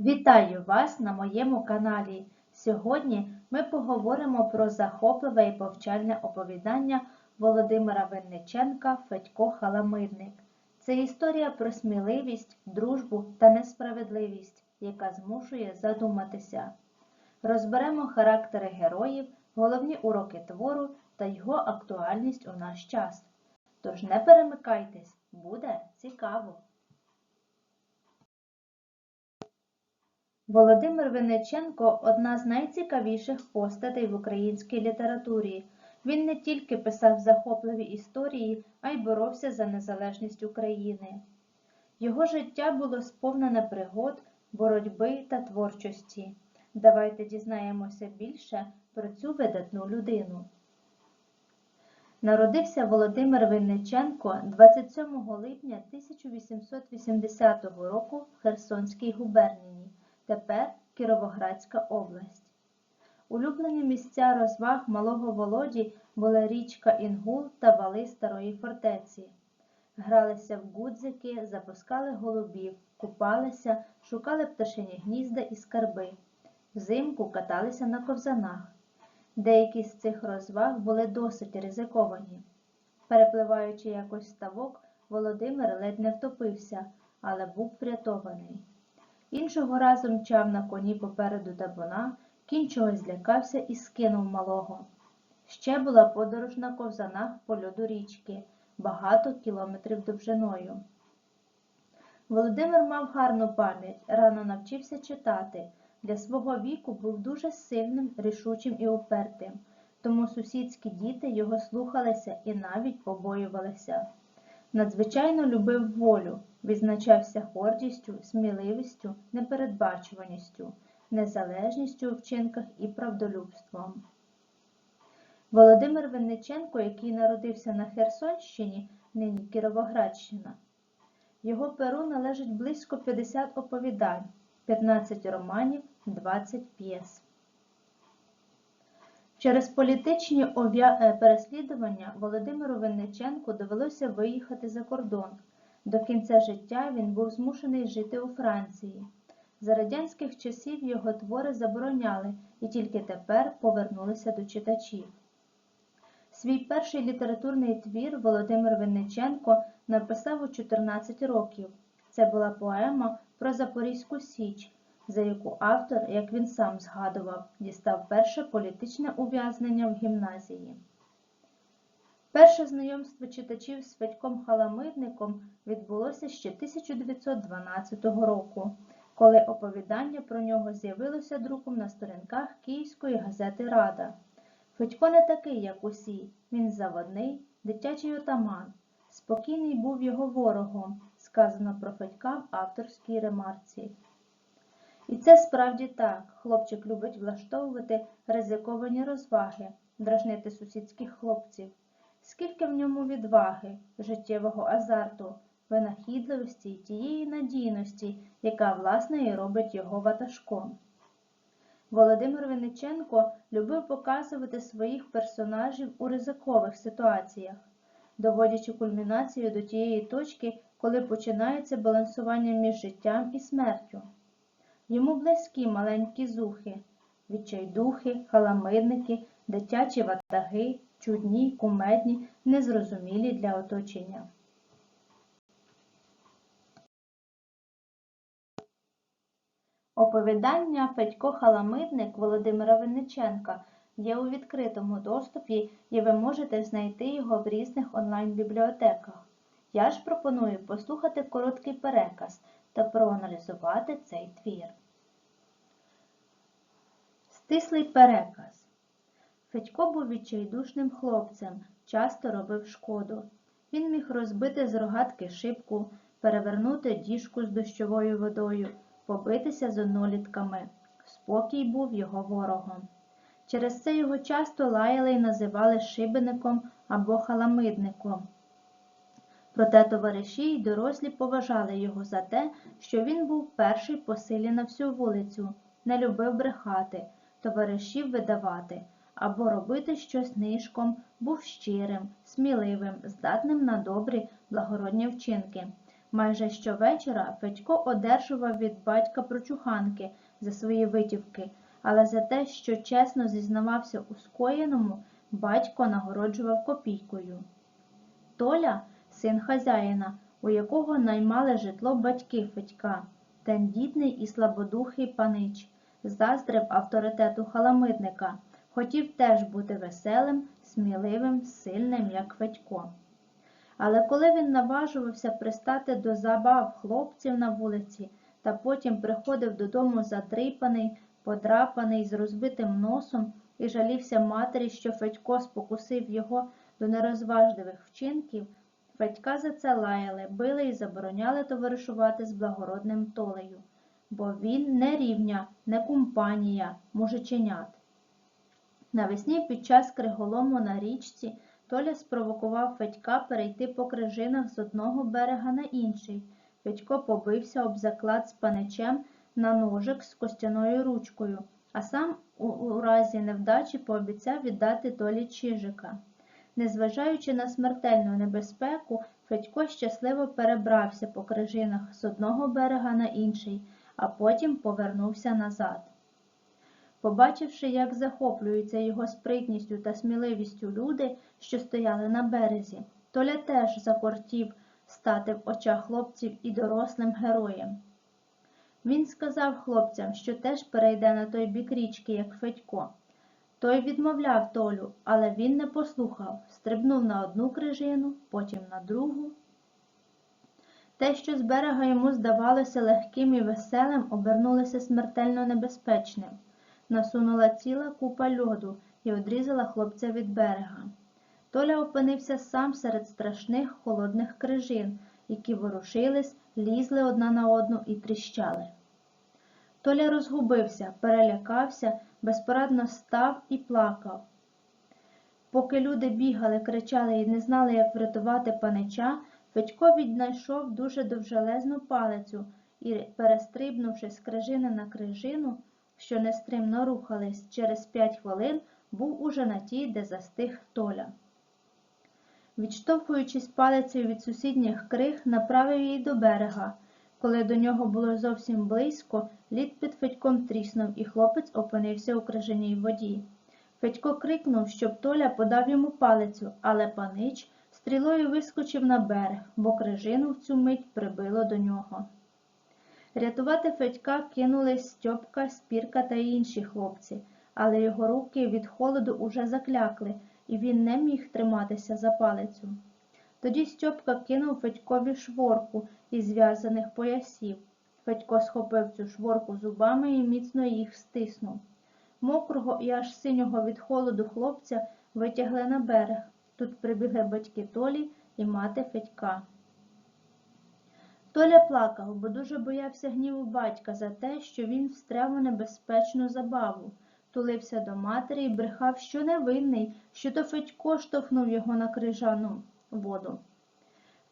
Вітаю вас на моєму каналі. Сьогодні ми поговоримо про захопливе і повчальне оповідання Володимира Винниченка Федько Халамидник. Це історія про сміливість, дружбу та несправедливість, яка змушує задуматися. Розберемо характери героїв, головні уроки твору та його актуальність у наш час. Тож не перемикайтесь, буде цікаво. Володимир Винниченко – одна з найцікавіших постатей в українській літературі. Він не тільки писав захопливі історії, а й боровся за незалежність України. Його життя було сповнене пригод, боротьби та творчості. Давайте дізнаємося більше про цю видатну людину. Народився Володимир Винниченко 27 липня 1880 року в Херсонській губернії, тепер Кіровоградська область. Улюблені місця розваг малого Володі були річка Інгул та вали Старої фортеці. Гралися в гудзики, запускали голубів, купалися, шукали пташині гнізда і скарби. Взимку каталися на ковзанах. Деякі з цих розваг були досить ризиковані. Перепливаючи якось ставок, Володимир ледь не втопився, але був врятований. Іншого разу мчав на коні попереду табуна, кінь чогось злякався і скинув малого. Ще була подорож на ковзанах по льоду річки, багато кілометрів довжиною. Володимир мав гарну пам'ять, рано навчився читати. Для свого віку був дуже сильним, рішучим і упертим, тому сусідські діти його слухалися і навіть побоювалися. Надзвичайно любив волю, відзначався гордістю, сміливістю, непередбачуваністю, незалежністю у вчинках і правдолюбством. Володимир Винниченко, який народився на Херсонщині, нині Кіровоградщина. Його перу належить близько 50 оповідань, 15 романів, 20 п'єс. Через політичні е, переслідування Володимиру Винниченку довелося виїхати за кордон. До кінця життя він був змушений жити у Франції. За радянських часів його твори забороняли і тільки тепер повернулися до читачів. Свій перший літературний твір Володимир Винниченко написав у 14 років. Це була поема про Запорізьку Січ, за яку автор, як він сам згадував, дістав перше політичне ув'язнення в гімназії. Перше знайомство читачів з Федьком Халамидником відбулося ще 1912 року, коли оповідання про нього з'явилося друком на сторінках Київської газети Рада. Федько не такий, як усі, він заводний, дитячий отаман. Спокійний був його ворогом, сказано про Федька в авторській ремарці. І це справді так. Хлопчик любить влаштовувати ризиковані розваги, дражнити сусідських хлопців. Скільки в ньому відваги, життєвого азарту, винахідливості й тієї надійності, яка власне і робить його ватажком. Володимир Винниченко любив показувати своїх персонажів у ризикових ситуаціях, доводячи кульмінацію до тієї точки, коли починається балансування між життям і смертю. Йому близькі маленькі зухи, відчайдухи, халамидники, дитячі ватаги, чудні, кумедні, незрозумілі для оточення. Оповідання Федько Халамидник Володимира Винниченка є у відкритому доступі і ви можете знайти його в різних онлайн-бібліотеках. Я ж пропоную послухати короткий переказ та проаналізувати цей твір. Стислий переказ. Федько був відчайдушним хлопцем, часто робив шкоду. Він міг розбити з рогатки шибку, перевернути діжку з дощовою водою, побитися з однолітками. Спокій був його ворогом. Через це його часто лаяли і називали шибеником або халамидником. Проте товариші й дорослі поважали його за те, що він був перший по силі на всю вулицю, не любив брехати, товаришів видавати або робити щось нишком, був щирим, сміливим, здатним на добрі благородні вчинки. Майже щовечора Федько одержував від батька прочуханки за свої витівки, але за те, що чесно зізнавався у скоєному, батько нагороджував копійкою. Толя, син хазяїна, у якого наймали житло батьки Федька, тендітний і слабодухий панич, заздрив авторитету халамидника, хотів теж бути веселим, сміливим, сильним, як Федько. Але коли він наважувався пристати до забав хлопців на вулиці та потім приходив додому задрипаний, подрапаний, з розбитим носом і жалівся матері, що Федько спокусив його до нерозважливих вчинків, Федька за це лаяли, били і забороняли товаришувати з благородним толею, бо він не рівня, не компанія, мужиченят. Навесні під час криголому на річці Толя спровокував Федька перейти по крижинах з одного берега на інший. Федько побився об заклад з паничем на ножик з костяною ручкою, а сам у, разі невдачі пообіцяв віддати Толі Чижика. Незважаючи на смертельну небезпеку, Федько щасливо перебрався по крижинах з одного берега на інший, а потім повернувся назад. Побачивши, як захоплюються його спритністю та сміливістю люди, що стояли на березі, Толя теж закортів стати в очах хлопців і дорослим героєм. Він сказав хлопцям, що теж перейде на той бік річки, як Федько. Той відмовляв Толю, але він не послухав, стрибнув на одну крижину, потім на другу. Те, що з берега йому здавалося легким і веселим, обернулося смертельно небезпечним. Насунула ціла купа льоду і одрізала хлопця від берега. Толя опинився сам серед страшних холодних крижин, які ворушились, лізли одна на одну і тріщали. Толя розгубився, перелякався, безпорадно став і плакав. Поки люди бігали, кричали і не знали, як врятувати панича, Федько віднайшов дуже довжелезну палицю і, перестрибнувши з крижини на крижину, що нестримно рухались, через п'ять хвилин був уже на тій, де застиг Толя. Відштовхуючись палицею від сусідніх криг, направив її до берега. Коли до нього було зовсім близько, лід під Федьком тріснув, і хлопець опинився у крижаній воді. Федько крикнув, щоб Толя подав йому палицю, але панич стрілою вискочив на берег, бо крижину в цю мить прибило до нього. Рятувати Федька кинулись Стьопка, Спірка та інші хлопці, але його руки від холоду уже заклякли, і він не міг триматися за палицю. Тоді Стьопка кинув Федькові шворку із зв'язаних поясів. Федько схопив цю шворку зубами і міцно їх стиснув. Мокрого і аж синього від холоду хлопця витягли на берег. Тут прибігли батьки Толі і мати Федька. Толя плакав, бо дуже боявся гніву батька за те, що він встряв у небезпечну забаву, тулився до матері і брехав, що невинний, що то Федько штовхнув його на крижану воду.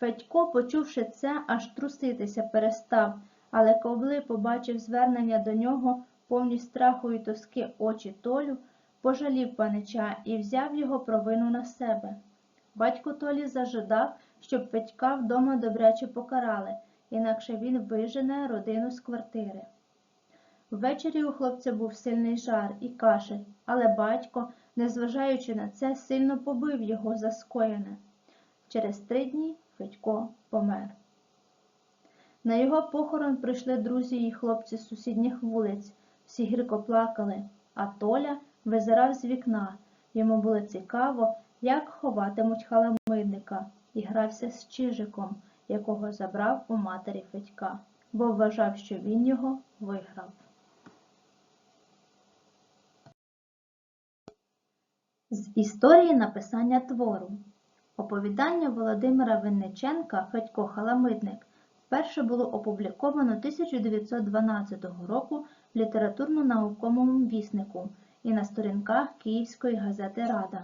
Федько, почувши це, аж труситися перестав, але коли побачив звернення до нього, повні страху і тоски очі Толю, пожалів панича і взяв його провину на себе. Батько Толі зажадав, щоб Федька вдома добряче покарали, інакше він вижене родину з квартири. Ввечері у хлопця був сильний жар і кашель, але батько, незважаючи на це, сильно побив його за скоєне. Через три дні Федько помер. На його похорон прийшли друзі і хлопці з сусідніх вулиць, всі гірко плакали, а Толя визирав з вікна. Йому було цікаво, як ховатимуть халамидника, і грався з Чижиком, якого забрав у матері Федька, бо вважав, що він його виграв. З історії написання твору. Оповідання Володимира Винниченка Федько Халамидник вперше було опубліковано 1912 року в літературно-науковому віснику і на сторінках Київської газети Рада.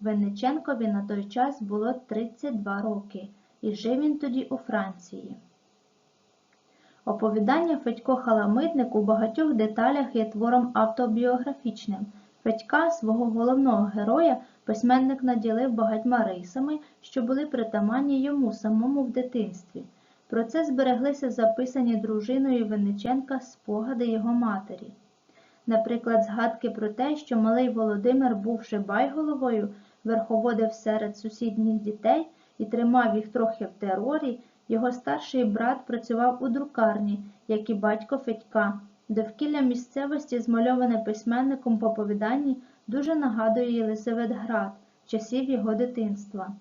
Винниченкові на той час було 32 роки, і жив він тоді у Франції. Оповідання Федько Халамидник у багатьох деталях є твором автобіографічним. Федька, свого головного героя, письменник наділив багатьма рисами, що були притаманні йому самому в дитинстві. Про це збереглися записані дружиною Винниченка спогади його матері. Наприклад, згадки про те, що малий Володимир, бувши байголовою, верховодив серед сусідніх дітей і тримав їх трохи в терорі, його старший брат працював у друкарні, як і батько Федька. Довкілля місцевості, змальоване письменником по оповіданні, дуже нагадує Єлисаветград, часів його дитинства.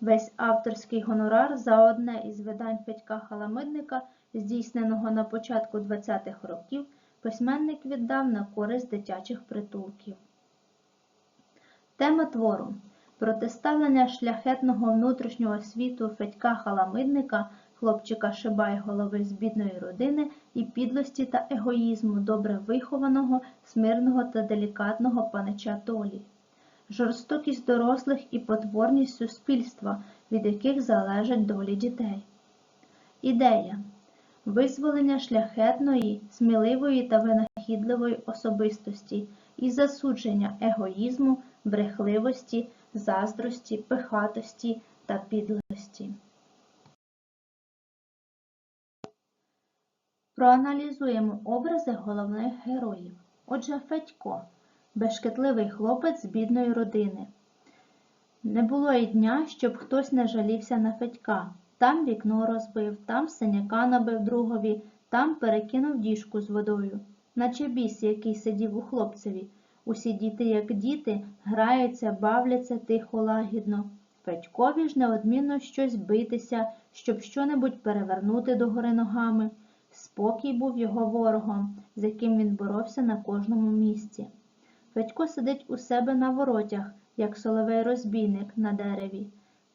Весь авторський гонорар за одне із видань Федька Халамидника, здійсненого на початку 20-х років, письменник віддав на користь дитячих притулків. Тема твору протиставлення шляхетного внутрішнього світу Федька Халамидника, хлопчика Шибай голови з бідної родини і підлості та егоїзму добре вихованого, смирного та делікатного панича Толі жорстокість дорослих і потворність суспільства, від яких залежать долі дітей. Ідея визволення шляхетної, сміливої та винахідливої особистості і засудження егоїзму, брехливості, заздрості, пихатості та підлості. Проаналізуємо образи головних героїв. Отже, Федько бешкетливий хлопець з бідної родини. Не було й дня, щоб хтось не жалівся на Федька. Там вікно розбив, там синяка набив другові, там перекинув діжку з водою, наче біс, який сидів у хлопцеві. Усі діти, як діти, граються, бавляться тихо лагідно. Федькові ж неодмінно щось битися, щоб щонебудь перевернути догори ногами. Спокій був його ворогом, з яким він боровся на кожному місці. Федько сидить у себе на воротях, як соловей розбійник на дереві.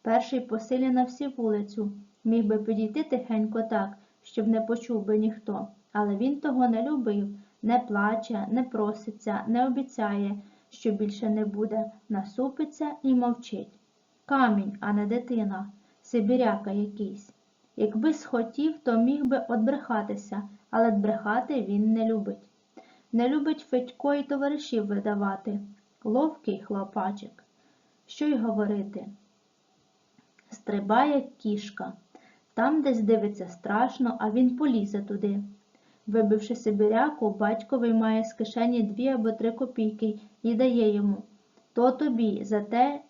Перший посилі на всі вулицю. Міг би підійти тихенько так, щоб не почув би ніхто. Але він того не любив, не плаче, не проситься, не обіцяє, що більше не буде, насупиться і мовчить. Камінь, а не дитина, сибіряка якийсь. Якби схотів, то міг би одбрехатися, але брехати він не любить. Не любить Федько і товаришів видавати. Ловкий хлопачик. Що й говорити? Стрибає кішка. Там десь дивиться страшно, а він полізе туди. Вибивши сибіряку, батько виймає з кишені дві або три копійки і дає йому. То тобі за те,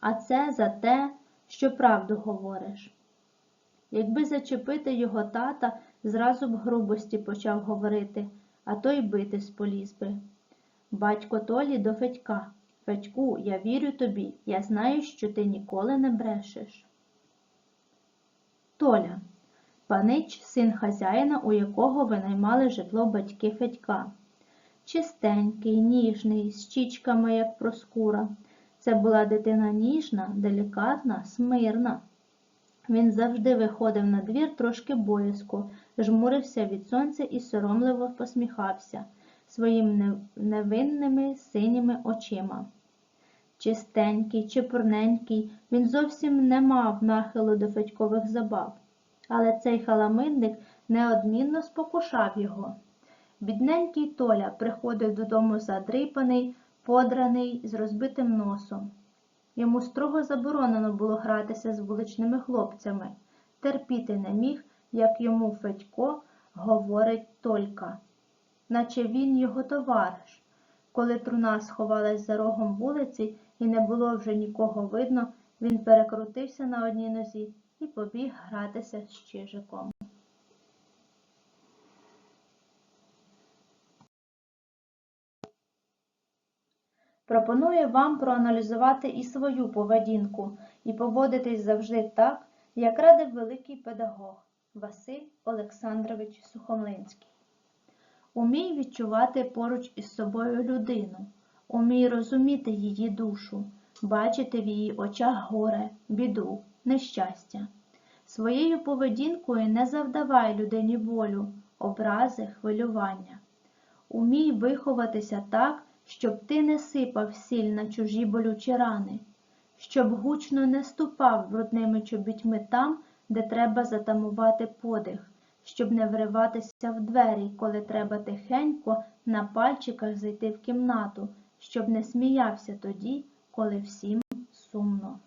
а це за те, що правду говориш. Якби зачепити його тата, зразу б грубості почав говорити а той бити споліз би. Батько Толі до Федька. Федьку, я вірю тобі, я знаю, що ти ніколи не брешеш. Толя. Панич, син хазяїна, у якого винаймали житло батьки Федька. Чистенький, ніжний, з чічками, як проскура. Це була дитина ніжна, делікатна, смирна. Він завжди виходив на двір трошки боязко, жмурився від сонця і соромливо посміхався своїм невинними синіми очима. Чистенький, чепурненький, він зовсім не мав нахилу до федькових забав, але цей халаминник неодмінно спокушав його. Бідненький Толя приходив додому задрипаний, подраний, з розбитим носом. Йому строго заборонено було гратися з вуличними хлопцями. Терпіти не міг, як йому Федько говорить Толька, наче він його товариш. Коли труна сховалась за рогом вулиці і не було вже нікого видно, він перекрутився на одній нозі і побіг гратися з Чижиком. Пропоную вам проаналізувати і свою поведінку і поводитись завжди так, як радив великий педагог Василь Олександрович Сухомлинський. Умій відчувати поруч із собою людину, умій розуміти її душу, бачити в її очах горе, біду, нещастя. Своєю поведінкою не завдавай людині болю, образи, хвилювання. Умій виховатися так, щоб ти не сипав сіль на чужі болючі рани, щоб гучно не ступав брудними чобітьми там, де треба затамувати подих, щоб не вриватися в двері, коли треба тихенько на пальчиках зайти в кімнату, щоб не сміявся тоді, коли всім сумно.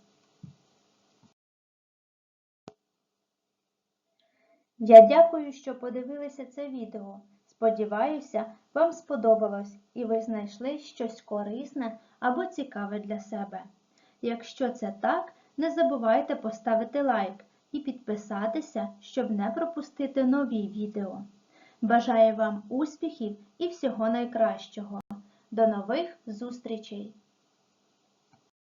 Я дякую, що подивилися це відео. Сподіваюся, вам сподобалось і ви знайшли щось корисне або цікаве для себе. Якщо це так, не забувайте поставити лайк і підписатися, щоб не пропустити нові відео. Бажаю вам успіхів і всього найкращого. До нових зустрічей!